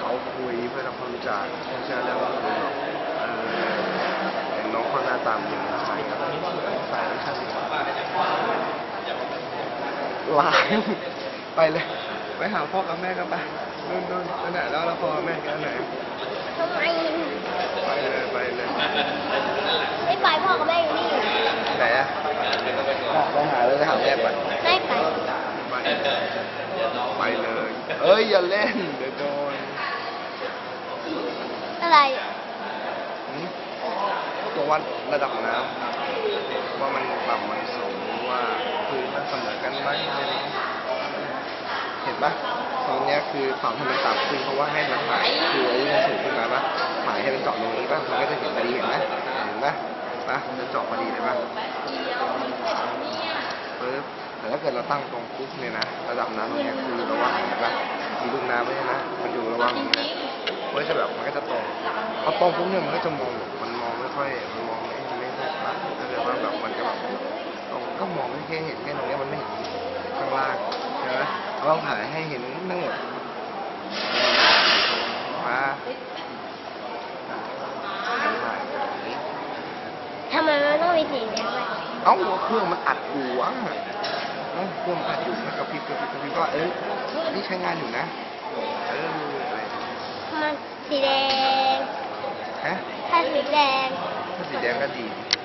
เขาคุยเพื่อความจักแล้วว่าเออน้องคนหน้าตามยิงใส่ครับใส่ไม่ใช่ลายไปเลย ไปหาพ่อกับแม่กันไปนู่นนู่นแหละแล้วเราพ่อแม่กันไหนทำไมไปเลยไปเลยไม่ไปพ่อกับแม่อยู่นี่ไหนอะไปหาเลยไปหาแม่ไป ไม่ไปไปไปเลย เอ้ย อย่าเล่น เดี๋ยวโดนอะไรหืมตัววัดระดับน้ำว่ามันต่ำมันสูงว่าคือมันเสมอกันไหมอะไรอย่างเงี้ยเห็นปะตรงเนี้ยคือฝั่งให้มันต่ำขึ้นเพราะว่าให้มันถ่ายคือไอ้นี่มันสูงขึ้นมาปะถ่ายให้มันเจาะตรงนี้ปะมันก็จะเห็นพอดีเห็นไหมเห็นปะปะมันจะเจาะพอดีเลยปะปึ๊บแต่ถ้า เกิดเราตั้งตรงปุ๊บเนี่ยนะระดับน้ำตรงเนี้ยคือระวังนะมีลูกน้ำไหมนะมันอยู่ระวังอย่างนี้นะมันก็จะแบบมันก็จะตรงพอตรงปุ๊บเนี่ยมันก็จะมองแบบมันมองไม่ค่อยมันมองไม่ไม่ค่อยชัดถ้าเกิดว่าแบบมันก็แบบตรงก็มองไม่แค่เห็นแค่ตรงเนี้ยมันไม่เห็นข้างล่างใช่ไหมเราต้องถ่ายให้เห็นทั้งหมดมาถ่ายทำไมมันต้องมีสีแดงด้วยเอ้าเครื่องมันอัดอยู่ อะเอ้าเครื่องมันอัดอยู่มันกระพริบกระพริบกระพริบก็เอ้ยนี่ใช้งานอยู่นะ เอออะไรมันสีแดงฮะถ้าสีแดง ถ้าสีแดงก็ดี